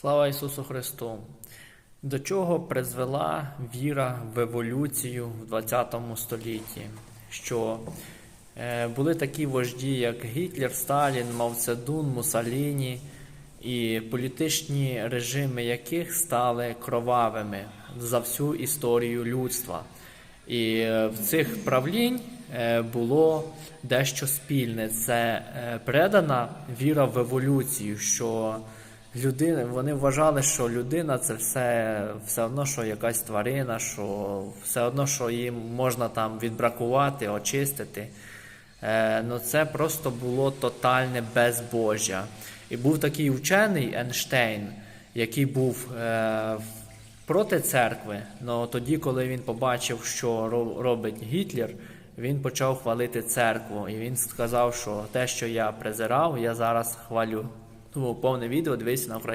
Слава Ісусу Христу! До чого призвела віра в еволюцію в 20 столітті? Що е, були такі вожді, як Гітлер, Сталін, Мав Цедун, Муссоліні, і політичні режими яких стали кровавими за всю історію людства. І е, в цих правлінь е, було дещо спільне. Це предана віра в еволюцію, що людина, вони вважали, що людина це все, все одно, що якась тварина, що все одно, що їм можна там відбракувати, очистити. Е, ну це просто було тотальне безбожжя. І був такий вчений Ейнштейн, який був е, проти церкви. але тоді, коли він побачив, що ро- робить Гітлер, він почав хвалити церкву. І він сказав, що те, що я презирав, я зараз хвалю. Тому повне відео дивись на Україні.